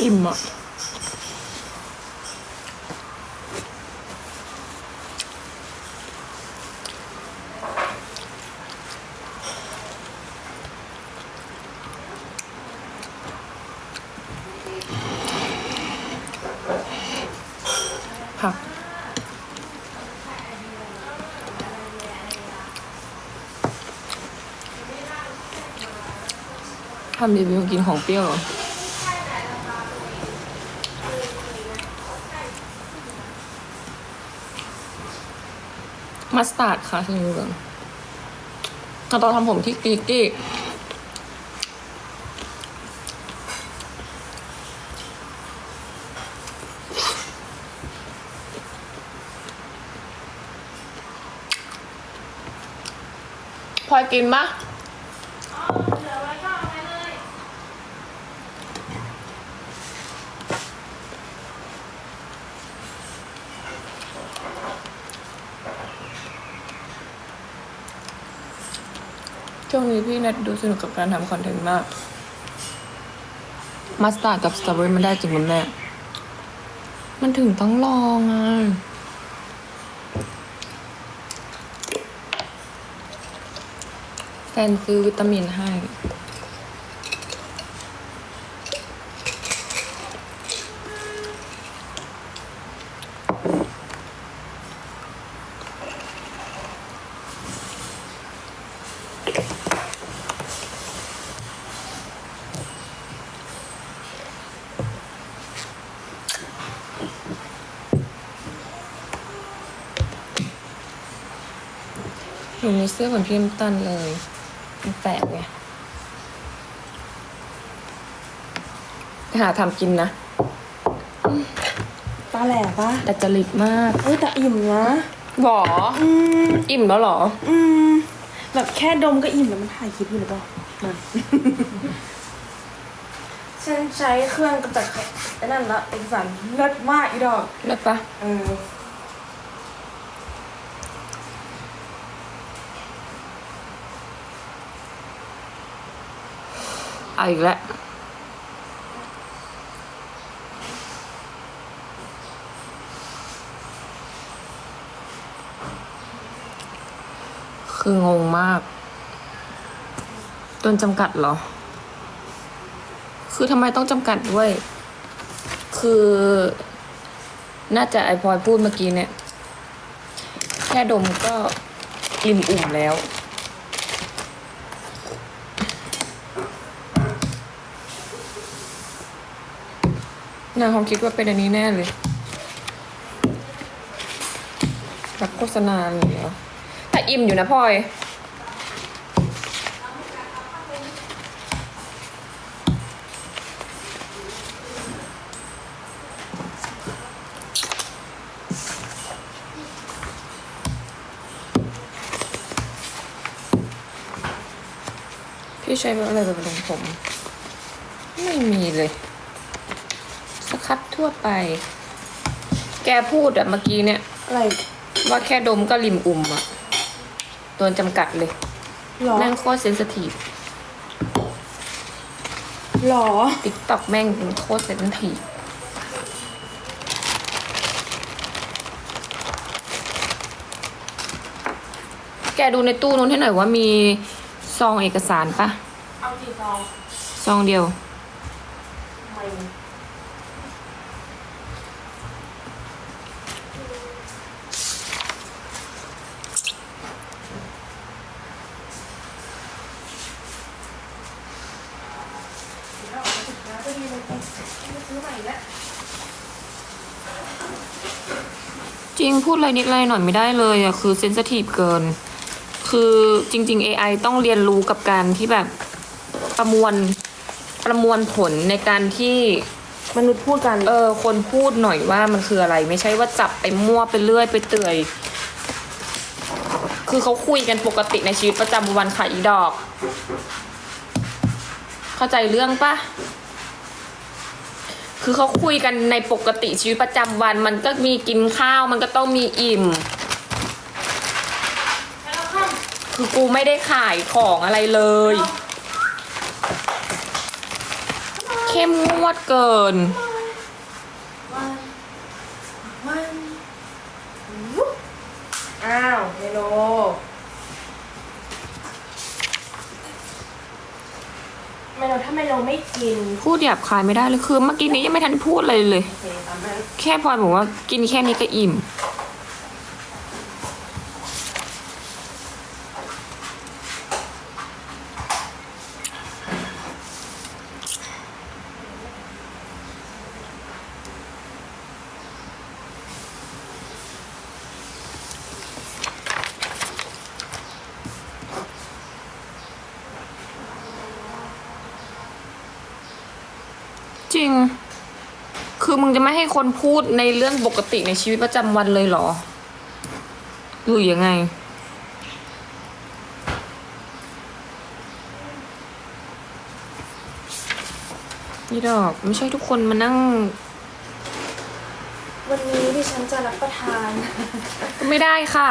อิ่มอะผักทำรีวิวกินของเปรี้ยวเหรอ มัสตาร์ดค่ะสีเหลืองตอนทำผมที่กีกี้พอยกินปะ พี่นัดดูสนุกกับการทำคอนเทนต์มาก มัสตาร์ดกับสตรอเบอรี่มันได้จริงมันแม่มันถึงต้องลองอะแฟนซื้อวิตามินให้ หนูมีเสื้อเหมือนพี่น้ำตันเลยมันแปลกไงไปหาทำกินนะตาแหลปะแต่จริตมากเอ้ยแต่อิ่มนะหรออืมอิ่มแล้วเหรอ อืมแบบแค่ดมก็อิ่มแล้วมันถ่ายคลิปอยู่หรือเปล่ามันฉันใช้เครื่องกำจัดไอ้นั่นละเอกสารเลิศมากอีดอกเลิศปะเออ เอาอีกแล้วคืองงมากต้นจำกัดเหรอ คือทำไมต้องจำกัดด้วย คือ น่าจะไอพลอยพูดเมื่อกี้เนี่ย แค่ดมก็อิ่มอุ่มแล้ว นางคงคิดว่าเป็นอันนี้แน่เลยแบบโฆษณาอะไรอย่างเงี้ยแต่อิ่มอยู่นะพลอยพี่ใช้อะไรแบบลงผม ไม่มีเลย ครับทั่วไป แกพูดอะเมื่อกี้เนี่ยอะไรว่าแค่ดมก็ริมอุ่มอะโดนจำกัดเลยหรอแม่งโคตรเซนสทีฟหรอติ๊กต็อกแม่งเป็นโคตรเซนสทีฟแกดูในตู้นู้นให้หน่อยว่ามีซองเอกสารปะเอากี่ซอง ซองเดียว จริงพูดอะไรนิดอะไรหน่อยไม่ได้เลยอะคือเซนสทีฟเกิน คือจริง ๆ AI ต้องเรียนรู้กับการที่แบบประมวลประมวลผลในการที่มนุษย์พูดกัน เออ คนพูดหน่อยว่ามันคืออะไร ไม่ใช่ว่าจับไปมั่วไปเรื่อยไปเตือย คือเขาคุยกันปกติในชีวิตประจำวันค่ะอีดอก เข้าใจเรื่องปะ คือเขาคุยกันในปกติชีวิตประจำวัน มันก็มีกินข้าวมันก็ต้องมีอิ่ม คือกูไม่ได้ขายของอะไรเลย เข้มงวดเกิน อ้าวเมโล เมโลถ้าเมโลไม่กินพูดหยาบคายไม่ได้เลยคือเมื่อกี้นี้ยังไม่ทันพูดเลยเลย โอเคตามนั้น แค่พลอยบอกว่ากินแค่นี้ก็อิ่ม จริง คือมึงจะไม่ให้คนพูดในเรื่องปกติในชีวิตประจำวันเลยเหรอหรือยังไง นี่ดอกไม่ใช่ทุกคนมานั่ง วันนี้ดิฉันจะรับประทาน ไม่ได้ค่ะ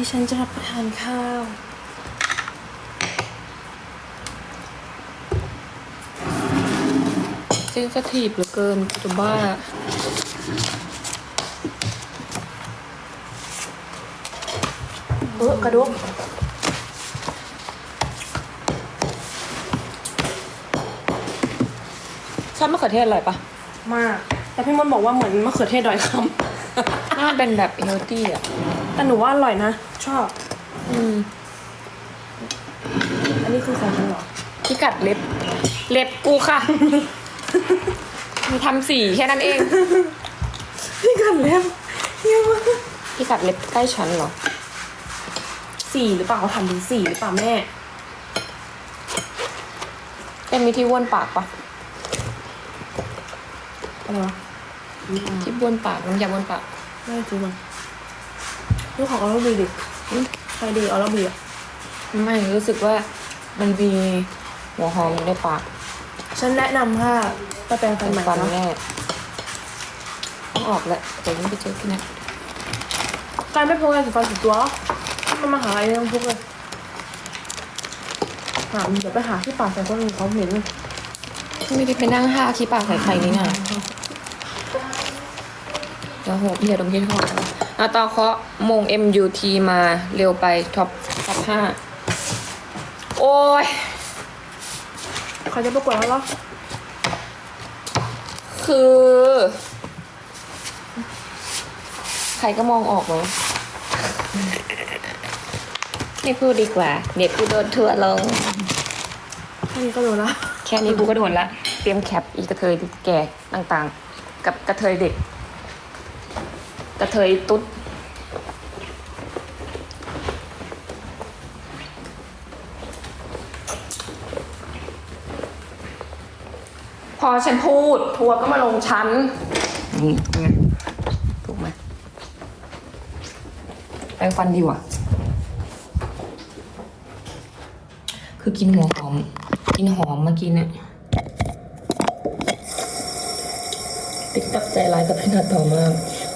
ดิฉันจะรับประทานข้าว เซนสทีฟเหลือเกินกูจะบ้าเออกระดุกชอบมะเขือเทศอร่อยปะมาก แต่พี่มนต์บอกว่าเหมือนมะเขือเทศดอยค น่าเป็นแบบเฮลตี้อะำแต่หนูว่าอร่อยนะ ชอบ อืม อันนี้คือของฉันเหรอพิกัดเล็บ เล็บกูค่ะมีทำสีแค่นั้นเอง พี่กันเล็บเยี่ยมมากพิกัดเล็บใกล้ฉันเหรอ สี่หรือเปล่าเขาถามถึงสี่หรือเปล่าแม่เป็นมีที่บ้วนปากปะอะไรวะ ที่บ้วนปากน้ำยาบ้วนปากไม่จริงมั้งลูกของออลบีดิใครดีออลบีอะไม่รู้สึกว่ามันมีหัวหอมในปาก ฉันแนะนำว่าไปแปรงฟันใหม่ฟันนะแน่ต้องออกแล้วเดี๋ยวยังไปเจอที่นั่นการไม่พกยาสีฟันสีตัวมันมาหาอะไรต้องพกเลยหาเดี๋ยวไปหาที่ป่าใส่คนอื่นเขาเหม็นไม่ได้ไปนั่งห้าขี้ปากใส่ใครนี่น่ะ จะโหอย่าดมที่ทอดอะตอนเคาะมง MUT มาเร็วไปท็อปท็อปห้าโอ้ยเขาจะประกวดแล้วเหรอ คือ ใครก็มองออกไหมไม่พูดดีกว่า เดี๋ยวกูโดนทัวร์ลง แค่นี้ก็โดนละ แค่นี้กูก็โดนละ เตรียมแคปอีกกระเทยแก่ต่างๆ กับกระเทยเด็ก กระเทยตุ๊ด พอฉันพูด ทัวร์ก็มาลงชั้นนี่ไงถูกไหมแปรงฟันดีกว่าคือกินหัวหอม กินหอมเมื่อกี้เนี่ยติ๊กตักใจร้ายกับพี่นัทต่อมาก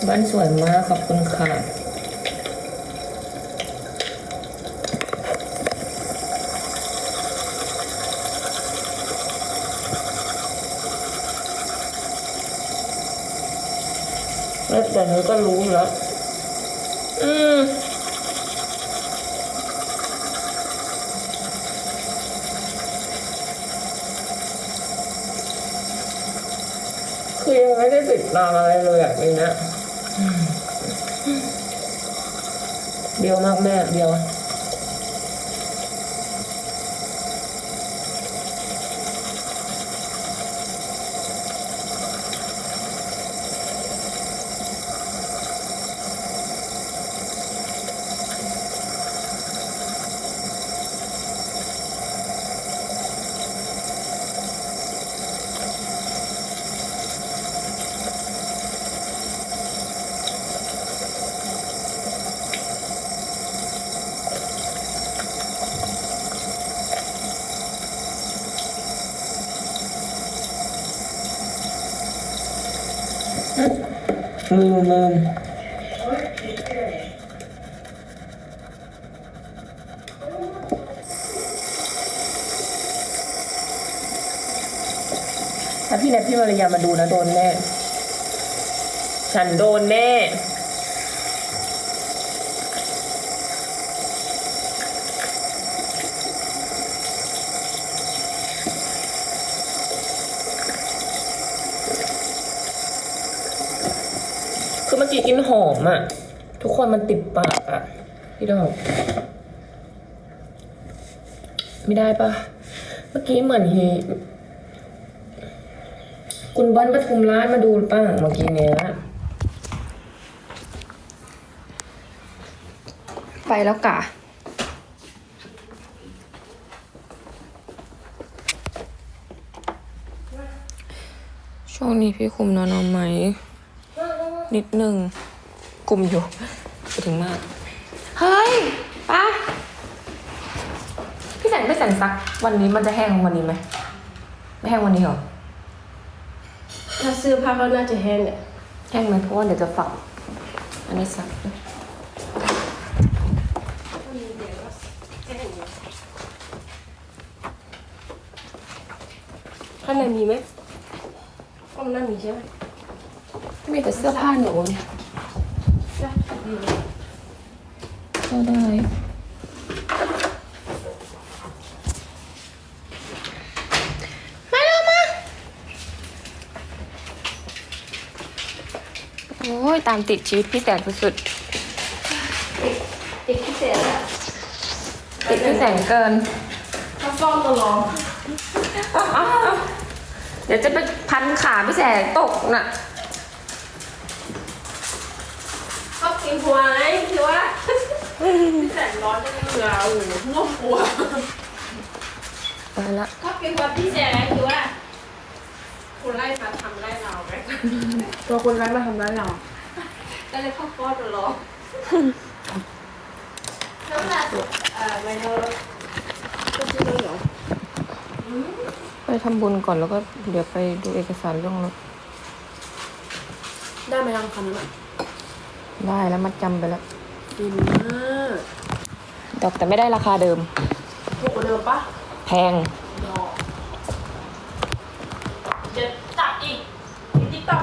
บ้านสวยมากขอบคุณค่ะแล้วแต่เธอก็รู้อยู่แล้ว อืมคือยังไม่ได้ติดตามอะไรเลยอะปีเนี้ย เดียวมากแม่เดียวุม ถ้าพี่แนทพี่มารยามาดูนะโดนแน่ ฉันโดนแน่ กินหอมอะทุกคนมันติดปากอะพี่ดอก ไม่ได้ปะเมื่อกี้เหมือนฮีคุณบิ้ลปทุมร้าชมาดูหรือเปล่าเมื่อกี้เนี้ยไปแล้วกะช่วงนี้พี่คุมนอนเอาไหม นิดนึงกลุ่มอยู่ไปถึงมาก เฮ้ยป้าพี่แสนไม่แสนซัก วันนี้มันจะแห้งวันนี้ไหมไม่แห้งวันนี้เหรอถ้าซื้อผ้าก็น่าจะแห้งเนี่ยแห้งไหมเพราะว่าเดี๋ยวจะฝักอันนี้ซักด้วยข้างในมีไหมก็มันน่ามีใช่ไหม มีแต่เสื้อผ้าหนูเนี่ยได้ดีเลยก็ได้มาเร็วมา โอ้ย ตามติดชีวิตพี่แสนสุดติดพิเศษอะๆติดพี่แสนเกิน ถ้าฟ้องมาลองเดี๋ยวจะไปพันขาพี่แสนตกน่ะ ก็กินหัวไงคือว่าพี่แสนร้อนจะเหงื่อโอ้โหง่วงหัวไปละก็กินหัวพี่แสนคือว่าคุณไล่มาทำไล่เราไหมตัวคนไล่มาทำไล่เราก็เลยเข้าฟอดมาลองแล้วเวลาเอ่อไมโนก็ซื้อเลยเหรอไปทำบุญก่อนแล้วก็เดี๋ยวไปดูเอกสารเรื่องรถได้ไหมยังคันนั้นอะ ได้แล้วมัดจำไปแล้วดีมากแต่แต่ไม่ได้ราคาเดิม ถูกกว่าเดิมปะแพง ดอกเดี๋ยวจัดอีกติ๊กต็อก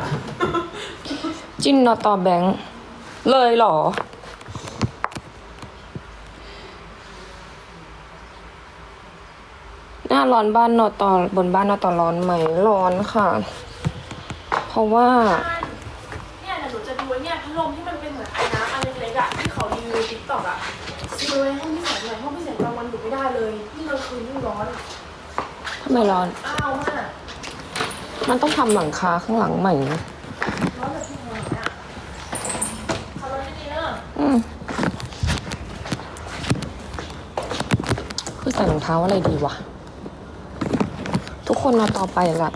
จิ้นนอตอแบงค์เลยเหรอ หน้าร้อนบ้านนอตอบนบ้านนอตอร้อนไหมร้อนค่ะ เพราะว่าเนี่ พัดลมที่มันเป็นเหมือนไอ้น้ำอันเล็กๆอะที่เขารีวิวในติ๊กต็อกอะซื้อไว้ห้องที่แสนหน่อยห้องที่แสนกลางวันอยู่ไม่ได้เลยที่กลางคืนยิ่งร้อนทำไมร้อน อ้าวมากมันต้องทำหลังคาข้างหลังใหม่นะร้อนแบบที่หัวเนี่ยขับรถดีๆเนอะอืมคือใส่รองเท้าอะไรดีวะ ทุกคนนอต่อไปละ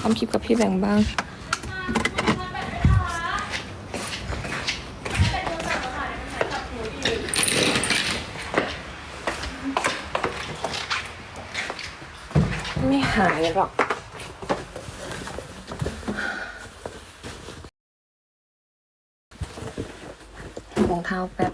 ทำคลิปกับพี่แบงค์บ้าง หายหรอกรองเท้าแป๊บ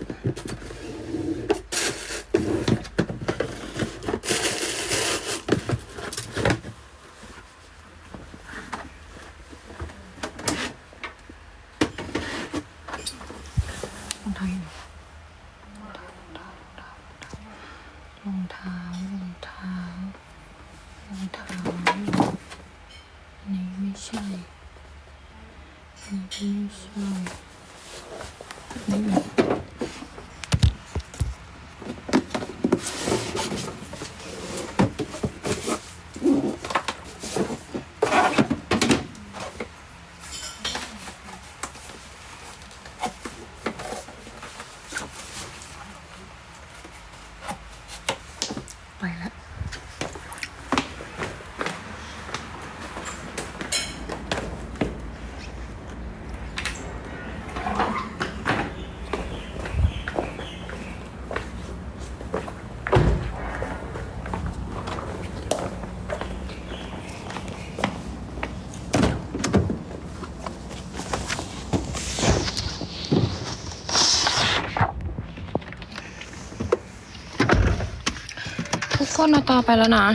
็นาตอไปแล้วนะ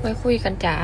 ไว้คุยกันจ้า